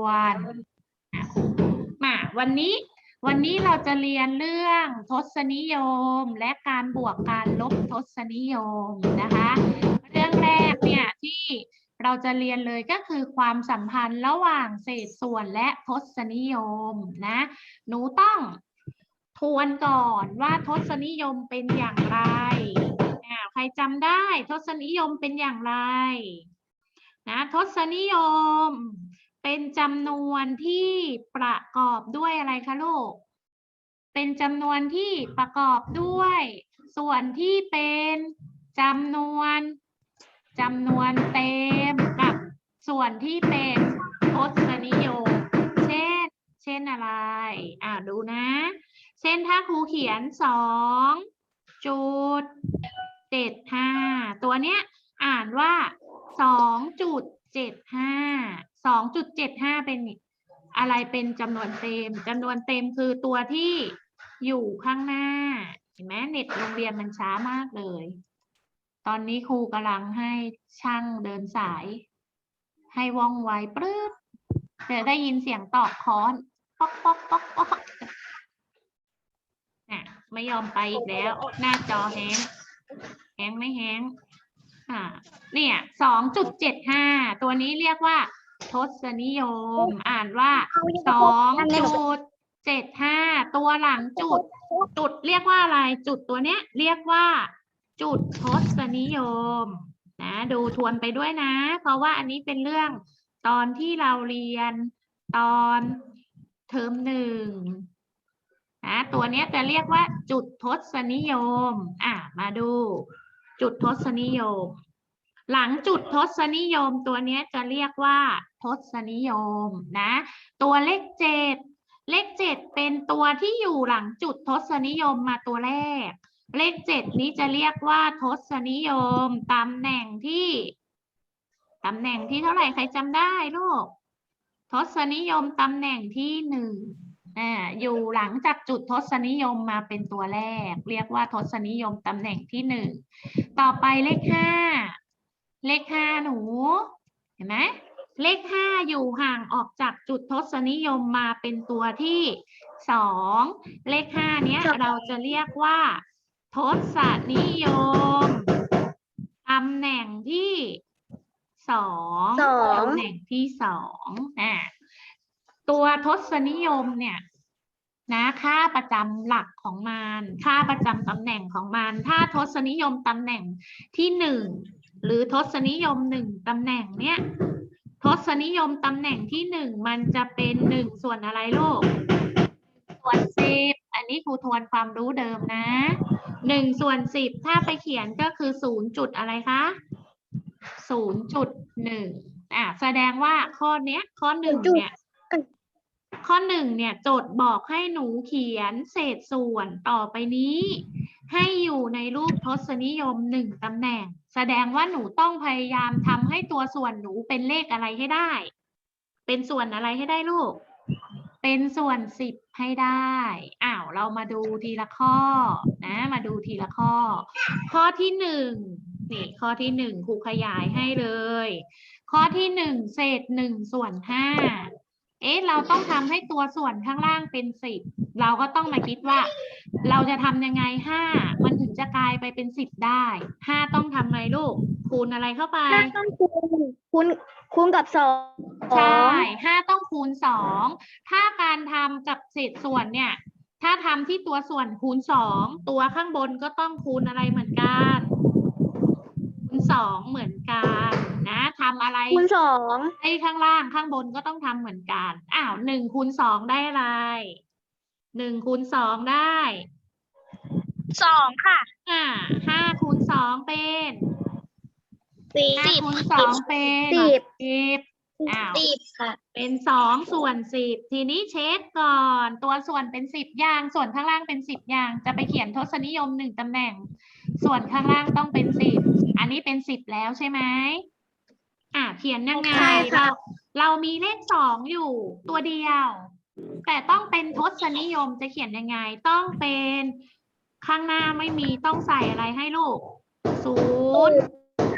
วนมาวันนี้วันนี้เราจะเรียนเรื่องทศนิยมและการบวกการลบทศนิยมนะคะ เรื่องแรกเนี่ยที่เราจะเรียนเลยก็คือความสัมพันธ์ระหว่างเศษส่วนและทศนิยมนะ หนูต้องทวนก่อนว่าทศนิยมเป็นอย่างไร ใครจำได้ทศนิยมเป็นอย่างไร นะทศนิยม เป็นจำนวนที่ประกอบด้วยอะไรคะลูก เป็นจำนวนที่ประกอบด้วย ส่วนที่เป็นจำนวนจำนวนเต็มกับส่วนที่เป็นทศนิยม เช่น เช่นอะไร อ่าดูนะ เช่นถ้าครูเขียนสองจุดเจ็ดห้าตัวเนี้ยอ่านว่าสองจุดเจ็ด สองจุดเจ็ดห้าเป็นอะไรเป็นจำนวนเต็มจำนวนเต็มคือตัวที่อยู่ข้างหน้า เห็นไหมเน็ตโรงเรียนมันช้ามากเลย ตอนนี้ครูกำลังให้ช่างเดินสาย ให้ว่องไวปรื๊ดจะได้ยินเสียงตอกค้อนป๊อกป๊อกป๊อกป๊อกน่ะไม่ยอมไปอีกแล้ว หน้าจอแฮงก์แฮงไม่แฮงอ่าเนี่ยสองจุดเจ็ดห้าตัวนี้เรียกว่า ทศนิยม อ่านว่าสองจุดเจ็ดห้าตัวหลังจุด จุดเรียกว่าอะไร จุดตัวเนี้ย เรียกว่า จุดทศนิยม นะ ดูทวนไปด้วยนะ เพราะว่าอันนี้เป็นเรื่องตอนที่เราเรียนตอนเทอมหนึ่งนะตัวเนี้ยจะเรียกว่าจุดทศนิยม อะ มาดู จุดทศนิยม หลังจุดทศนิยมตัวนี้จะเรียกว่า ทศนิยมนะ ตัวเลขเจ็ดเลขเจ็ดเป็นตัวที่อยู่หลังจุดทศนิยมมาตัวแรก เลขเจ็ดนี้จะเรียกว่าทศนิยมตำแหน่งที่ตำแหน่งที่เท่าไหร่ใครจำได้ลูกทศนิยมตำแหน่งที่หนึ่งอ่าอยู่หลังจากจุดทศนิยมมาเป็นตัวแรก เรียกว่าทศนิยมตำแหน่งที่หนึ่งต่อไปเลขห้า เลขห้าหนู เห็นไหมเลขห้าอยู่ห่างออกจากจุดทศนิยมมาเป็นตัวที่สองเลขห้าเนี้ยเราจะเรียกว่า ทศนิยมตำแหน่งที่สองสองตำแหน่งที่สองอะตัวทศนิยมเนี่ยนะค่าประจำหลักของมัน ค่าประจำตำแหน่งของมัน ถ้าทศนิยมตำแหน่งที่หนึ่ง หรือทศนิยมหนึ่งตำแหน่งเนี่ยทศนิยมตำแหน่งที่หนึ่งมันจะเป็นหนึ่งส่วนอะไรลูกส่วนสิบอันนี้ครูทวนความรู้เดิมนะหนึ่งส่วนสิบถ้าไปเขียนก็คือศูนย์จุดอะไรคะศูนย์จุดหนึ่งอะแสดงว่าข้อเนี้ย ข้อหนึ่งเนี่ยข้อหนึ่งเนี่ยโจทย์บอกให้หนูเขียนเศษส่วนต่อไปนี้ ให้อยู่ในรูปทศนิยมหนึ่งตำแหน่ง แสดงว่าหนูต้องพยายามทำให้ตัวส่วนหนูเป็นเลขอะไรให้ได้ เป็นส่วนอะไรให้ได้ลูก เป็นส่วนสิบให้ได้อ้าวเรามาดูทีละข้อนะ มาดูทีละข้อ ข้อที่หนึ่งนี่ข้อที่หนึ่งครูขยายให้เลย ข้อที่หนึ่งเศษหนึ่งส่วนห้า เอ๊ะเราต้องทำให้ตัวส่วนข้างล่างเป็นสิบเราก็ต้องมาคิดว่า เราจะทำยังไงห้ามันถึงจะกลายไปเป็นสิบได้ห้าต้องทำไงลูกคูณอะไรเข้าไปห้าต้องคูณคูณคูณกับสองใช่ห้าต้องคูณสองถ้าการทำกับเศษส่วนเนี่ย ถ้าทำที่ตัวส่วนคูณสองตัวข้างบนก็ต้องคูณอะไรเหมือนกันคูณ สองเหมือนกันนะทำอะไรคูณสองไอ้ข้างล่างข้างบนก็ต้องทำเหมือนกันอ้าวหนึ่งคูณสองได้อะไรหนึ่งคูณสองได้สองค่ะอ่าห้าคูณสองเป็นสี่ห้าสิบคูณสองเป็นสิบสิบอ้าวสิบค่ะ เป็นสองส่วนสิบทีนี้เช็คก่อน ตัวส่วนเป็นสิบอย่างส่วนข้างล่างเป็นสิบอย่าง จะไปเขียนทศนิยมหนึ่งตำแหน่ง ส่วนข้างล่างต้องเป็นสิบอันนี้เป็นสิบแล้วใช่ไหมอะเขียนยังไงใช่ค่ะเราเรามีเลขสองอยู่ตัวเดียว แต่ต้องเป็นทศนิยมจะเขียนยังไง ต้องเป็นข้างหน้าไม่มีต้องใส่อะไรให้ลูกศูนย์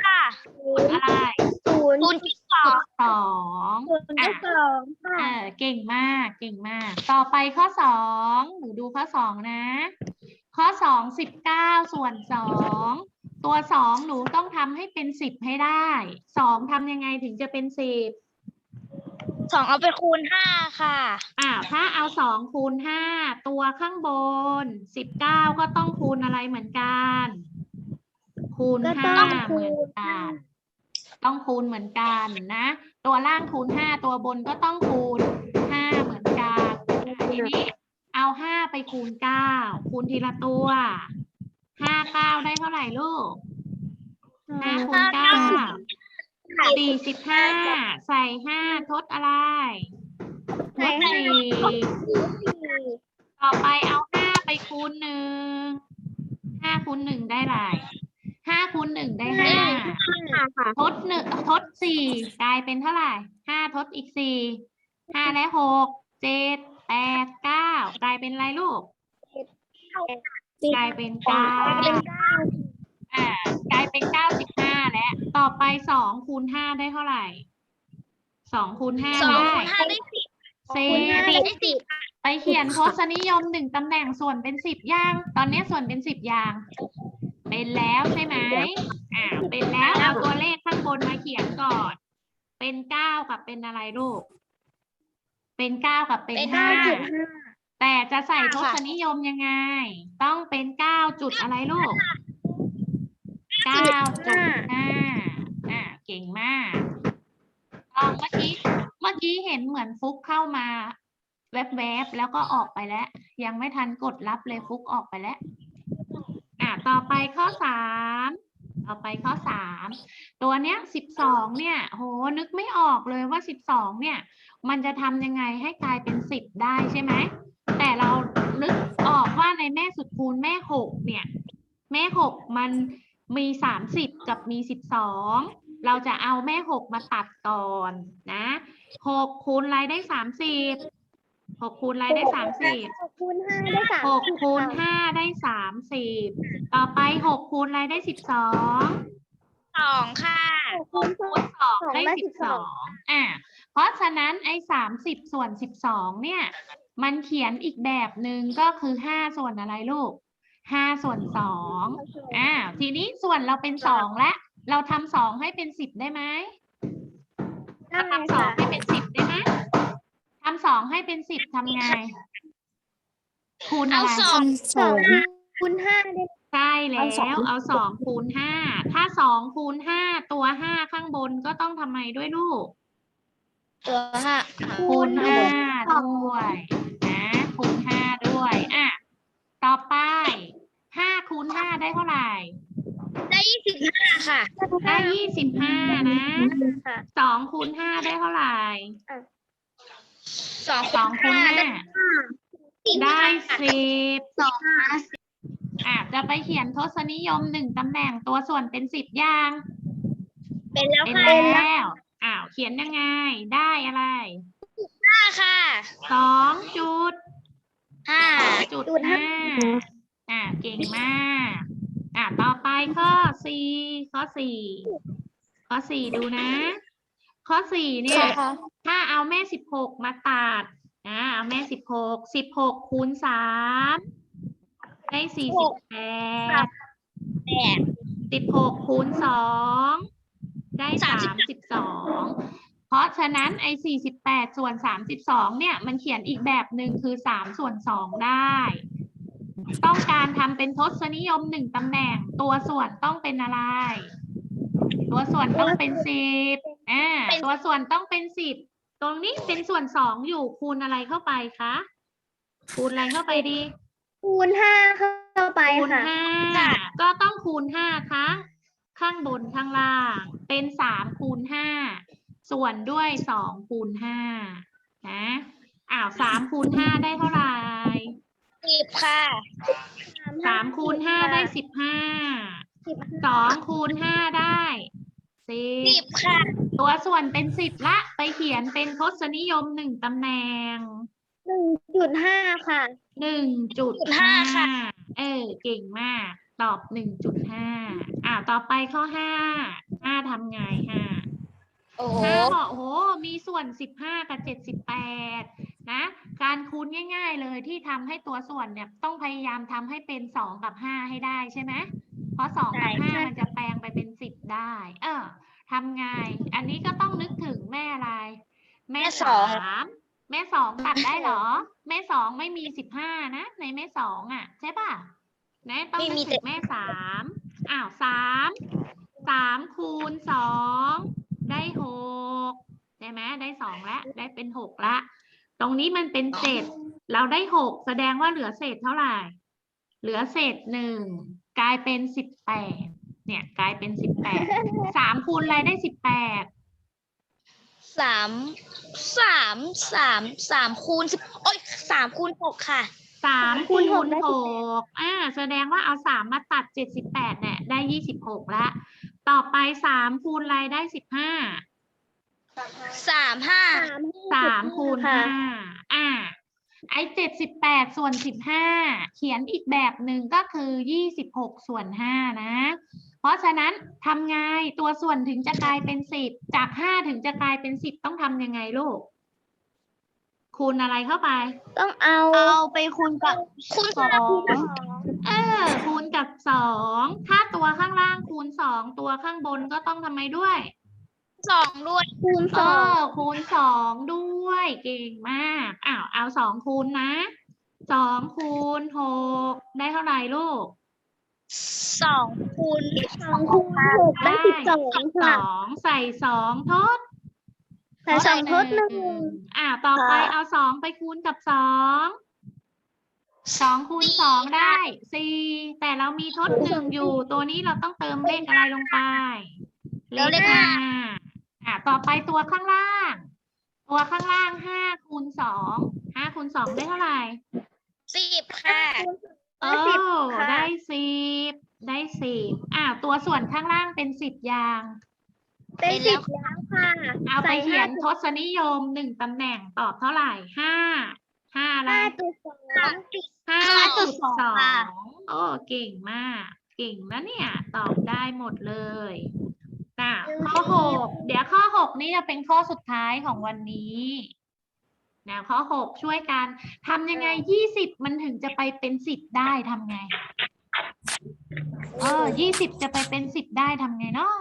ค่ะศูนย์อะไรศูนย์ศูนย์ที่สจุดสองศูนย์อะจุดสองค่ะเออเก่งมากเก่งมาก ต่อไปข้อสองหนูดูข้อสองนะ ข้อสองสิบเก้าส่วนสองตัวสองหนูต้องทำให้เป็นสิบให้ได้สองทำยังไงถึงจะเป็นสิบสองเอาไปคูณห้าค่ะ อ่าถ้าเอาสองคูณห้าตัวข้างบนสิบเก้าก็ต้องคูณอะไรเหมือนกัน คูณก็ห้าต้องเหมือนคูณกันต้องคูณเหมือนกันนะ ตัวล่างคูณห้าตัวบนก็ต้องคูณห้าเหมือนกันอะทีนี้ เอาห้าไปคูณเก้าคูณทีละตัวห้าเก้าได้เท่าไหร่ลูกห้าคูณเก้าสี่สิบห้าใส่ห้าทดอะไรทดสี่ต่อไปเอาห้าไปคูณหนึ่งห้าคูณหนึ่งได้ไรห้าคูณหนึ่งได้ห้าทดหนึ่งทดสี่กลายเป็นเท่าไหร่ห้าทดอีกสี่ห้าและหกเจ็ด แปดเก้ากลายเป็นอะไรลูก กลายเป็นเก้าอ่ากลายเป็นเก้าสิบห้าแล้วต่อไปสองคูณห้าได้เท่าไหร่สองคูณห้าสองได้คูณห้าได้สิบเศคูณห้าษได้สิบไปเขียนทศนิยมหนึ่งตำแหน่งส่วนเป็นสิบย่าง ตอนนี้ส่วนเป็นสิบอย่าง เป็นแล้วใช่ไหมอ่าเป็นแล้วเอาตัวเลขข้างบนมาเขียนก่อน เป็นเก้ากับเป็นอะไรลูก เป็นเก้ากับเป็นเป็นห้าห้าจุดห้าแต่จะใส่ทค่ะศนิยมยังไง ต้องเป็นเก้าจุดอะไรลูกเก้าจุดห้าอ่าเก่งมากลองเมื่อกี้เมื่อกี้เห็นเหมือนฟุกเข้ามาแวบๆแล้วก็ออกไปแล้ว ยังไม่ทันกดรับเลยฟุกออกไปแล้ว อะต่อไปข้อสามต่อไปข้อสามตัวเนี้ยสิบสองเนี่ย โหนึกไม่ออกเลยว่าสิบสองเนี่ย มันจะทำยังไงให้กลายเป็นสิบได้ใช่ไหม แต่เรานึกออกว่าในแม่สุดคูณแม่หกเนี่ย แม่หกมันมีสามสิบกับมีสิบสองเราจะเอาแม่หกมาตัดก่อนนะหกคูณอะไรได้สามสิบหกคูณอะไรได้สามสิบหกคูณห้าได้สามหกคูณห้าได้สามสิบต่อไปหกคูณอะไรได้สิบสองสองค่ะหกคูณสองได้สิบสองอะ เพราะฉะนั้นไอ้สามสิบส่วนสิบสองเนี่ย มันเขียนอีกแบบหนึ่งก็คือห้าส่วนอะไรลูกห้าส่วนสองอ่าทีนี้ส่วนเราเป็นสองแล้วเราทำสองให้เป็นสิบได้ไหมได้ทำสองให้เป็นสิบได้ไหมทำสองให้เป็นสิบทำไงคูณอะเอาไรสองสองคูณห้าได้ ใช่แล้เอาสองวเอาสองคูณห้าถ้าสองคูณห้าตัวห้าข้างบนก็ต้องทำไมด้วยลูก ตัวห้าคูณห้าด้วยนะคูณห้าด้วยอะต่อไปห้าคูณห้าได้เท่าไหร่ ได้ยี่สิบห้าค่ะได้ยี่สิบห้านะค่ะสองคูณห้าได้เท่าไหร่สองสองคูณห้าได้สิบสองห้าอะจะไปเขียนทศนิยมหนึ่งตำแหน่งตัวส่วนเป็นสิบย่าง เป็นแล้วเป็นค่ะแล้ว อ้าวเขียนยังไง ได้อะไรห้าค่ะสองจุดห้าจุดห้าอ่าเก่งมากอ่าต่อไปข้อสี่ข้อสี่ข้อสี่ดูนะ ข้อสี่เนี่ย ถ้าเอาแม่สิบหกมาตัดนะเอาแม่สิบหกสิบหกคูณสามได้สี่สิบแปดแปดสิบหกคูณสอง ได้สามสิบสองเพราะฉะนั้นไอ้สี่สิบแปดส่วนสามสิบสองเนี่ยมันเขียนอีกแบบหนึ่งคือสามส่วนสองได้ ต้องการทำเป็นทศนิยมหนึ่งตำแหน่ง ตัวส่วนต้องเป็นอะไร ตัวส่วนต้องเป็นสิบอ่าตัวส่วนต้องเป็นสิบตรงนี้เป็นส่วนสองอยู่คูณอะไรเข้าไปคะคูณอะไรเข้าไปดี คูณห้าเข้าไปคูณค่ะ ห้าก็ต้องคูณห้าคะ ข้างบนข้างล่าง เป็นสามคูณห้าส่วนด้วยสองคูณห้านะอ้าวสามคูณห้าได้เท่าไหร่สิบค่ะสามคูณห้าได้สิบห้าสิบสองคูณห้าได้สิสิบบค่ะ ตัวส่วนเป็นสิบละ ไปเขียนเป็นทศนิยมหนึ่งตำแหน่งหนึ่งจุดห้าค่ะหนึ่งจุดห้าห้าค่ะเออเก่งมาก ตอบหนึ่งจุดห้าอ่าต่อไปข้อห้าห้าทำไงห้าโอ้โหห้าบอกโอ้โหมีส่วนสิบห้ากับเจ็ดสิบแปดนะ การคูณง่าย ๆ เลยที่ทำให้ตัวส่วนเนี่ยต้องพยายามทำให้เป็นสองกับห้าให้ได้ใช่ไหมเพราะสองกับห้ามันจะแปลงไปเป็นสิบได้ เออทำไง อันนี้ก็ต้องนึกถึงแม่อะไร แม่แม่สองสามแม่สองตัดได้เหรอ แม่สองไม่มีสิบห้านะ ในแม่สองอะ ใช่ป่ะ นะต้องไม่นึมีกแต่ถึงแม่สามอ้าวสามสามคูณสองได้หกใช่ไหมได้สองแล้วได้เป็นหกละตรงนี้มันเป็นเศษเราได้หกแสดงว่าเหลือเศษเท่าไหร่ เหลือเศษหนึ่งกลายเป็นสิบแปดเนี่ยกลายเป็นสิบแปดสามคูณอะไรได้สิบแปดสามสามสามสามคูณสิบโอ้ยสามคูณหกค่ะ สามคูคูณณหกได้หกอ่าแสดงว่าเอาสามมาตัดเจ็ดสิบแปดเนี่ยได้ยี่สิบหกละ ต่อไปสามคูณอะไรได้สิบห้าสามห้าสามคูณห้าอ่า ไอเจ็ดสิบแปดส่วนสิบห้าเขียนอีกแบบหนึ่งก็คือยี่สิบหกส่วนห้านะ เพราะฉะนั้นทำไงตัวส่วนถึงจะกลายเป็นสิบจากห้าถึงจะกลายเป็นสิบต้องทำยังไงลูก คูณอะไรเข้าไป ต้องเอาเอาไปคูณกับคูณสองเออ คูณกับสอง ถ้าตัวข้างล่างคูณสอง ตัวข้างบนก็ต้องทำไมด้วยสองด้วยคูณเอสองอคูณสองด้วย เก่งมาก อ้าว เอาสองคูณนะ สองคูณหกได้เท่าไหร่ลูกสองคูณสองคูณหกได้สิบสองสค่ะองใส่สองทด ใส่สองทดหนึ่งอ่าต่อไปค่ะเอาสองไปคูณกับสองสองคูณสองได้สี่แต่เรามีทดหนึ่งอยู่ ตัวนี้เราต้องเติมเลขอะไรลงไปแล้วเลขห้าอ่าต่อไปตัวข้างล่าง ตัวข้างล่างห้าคูณสองห้าคูณสองได้เท่าไหร่สิบค่ะโอ้ได้สิบได้สิบอ้าวตัวส่วนข้างล่างเป็นสิบยาง เป็นสิบแล้วค่ะเอาไปเขียนทศนิยมหนึ่งตำแหน่งตอบเท่าไหร่ห้าห้าอะไรห้าจุดสองห้าจุดสอค่ะงโอ้เก่งมาก เก่งนะเนี่ย ตอบได้หมดเลยน่ะข้อหกเดี๋ยวข้อหกนี่จะเป็นข้อสุดท้ายของวันนี้นะข้อหกช่วยกันทำยังไงยี่สิบมันถึงจะไปเป็นสิบได้ทำไงเออยี่สิบจะไปเป็นสิบได้ทำไงเนาะ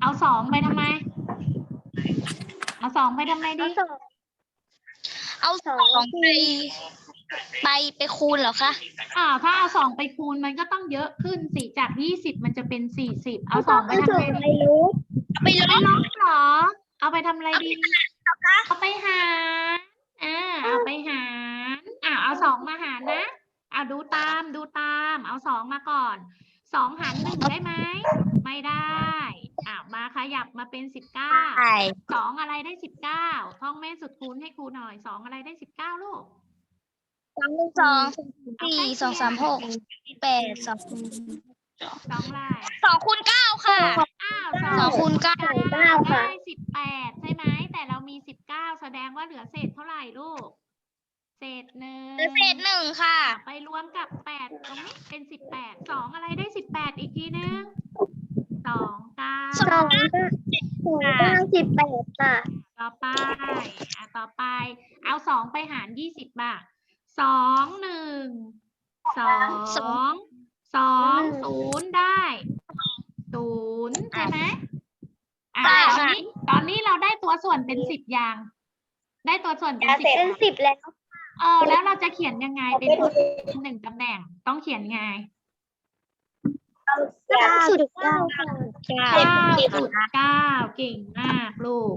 เอาสองไปทำไม เอาสองไปทำไมดีเอาสองไปไปไปคูณเหรอคะ อ่า ถ้าเอาสองไปคูณมันก็ต้องเยอะขึ้นสิจากยี่สิบมันจะเป็นสี่สิบเอาสองไปทำอะไรดีไปลไม่บลบเหรอ เอาไปทำอะไรดี เอาไปหารอ่าเอาไปหารอ่าเอาสองมาหารนะอ่าดูตามดูตาม เอาสองมาก่อนสองหารหนึ่งได้ไหมไม่ได้ อ่ามาขยับมาเป็นสิบเก้าใช่สองอะไรได้สิบเก้าท่องแม่สุดคูณให้ครูหน่อยสองอะไรได้สิบเก้าลูกสองสองสี่สองสามหกแปดสองสองอะไรสองคูณเก้าค่ะอ้าวสองคูณเก้าได้สิบแปดใช่ไหมแต่เรามีสิบเก้าแสดงว่าเหลือเศษเท่าไหร่ลูกเศษหนึ่งเศษหนึ่งค่ะ ไปรวมกับแปดตรงนี้เป็นสิบแปดสองอะไรได้สิบแปดอีกทีนึงสอง เก้าสองเก้าเก้าสิบแปดค่ะ ต่อไปอะต่อไป เอาสองไปหารยี่สิบบ้างสองหนึ่งสองสองศูนย์ได้ศูนย์ใช่ไหมอะใช่ตอนค่ะ นี้ตอนนี้เราได้ตัวส่วนเป็นสิบอย่าง ได้ตัวส่วนเป็นสิบเป็นสิบแล้ว เออแล้วเราจะเขียนยังไงเป็นหนึ่งตำแหน่งต้องเขียนไง เก้าสุดเก้าเก้าจุดเก้าเก่งมากลูก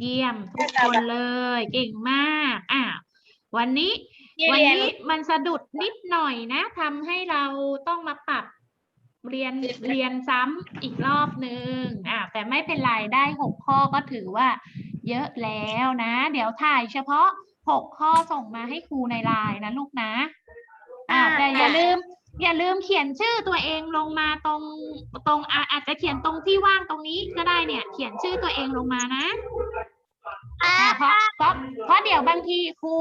เยี่ยมทุกคนเลย เก่งมากอะวันนี้วันนี้มันสะดุดนิดหน่อยนะทำให้เราต้องมาปรับเรียนเรียนซ้ำอีกรอบนึงอะแต่ไม่เป็นไรได้หกข้อก็ถือว่า เยอะแล้วนะ เดี๋ยวถ่ายเฉพาะหกข้อส่งมาให้ครูในไลน์นะลูกนะ อ่าแต่อย่าลืม อย่าลืมเขียนชื่อตัวเองลงมาตรงตรงอะอาจจะเขียนตรงที่ว่างตรงนี้ก็ได้เนี่ย เขียนชื่อตัวเองลงมานะอ่าเพราะเพราะเพราะเดี๋ยวบางทีครู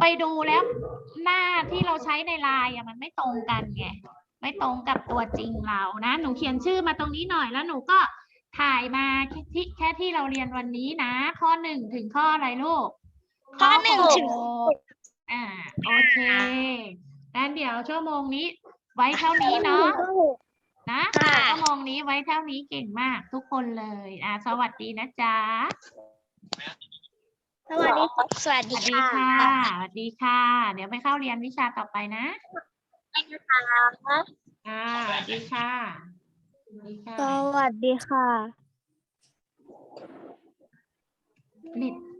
ไปดูแล้วหน้าที่เราใช้ในไลน์อะมันไม่ตรงกันไงไม่ตรงกับตัวจริงเรานะหนูเขียนชื่อมาตรงนี้หน่อยแล้วหนูก็ถ่ายมาแค่ที่แค่ที่เราเรียนวันนี้นะ ข้อหนึ่งถึงข้ออะไรลูก ข้อหนึ่งถึงหกอ่าโอเค งั้นเดี๋ยวชั่วโมงนี้ ไว้เท่านี้เนาะนะค่ะชั่วโมงนี้ไว้เท่านี้เก่งมาก ทุกคนเลยอ่าสวัสดีนะจ๊ะสวัสดีสวัสสดีวัสดีค่ะค่ะสวัสดีค่ะ เดี๋ยวไปเข้าเรียนวิชาต่อไปนะอ่าสวัสดีค่ะสวัสดีค่ะ สวัสดีค่ะเน็ต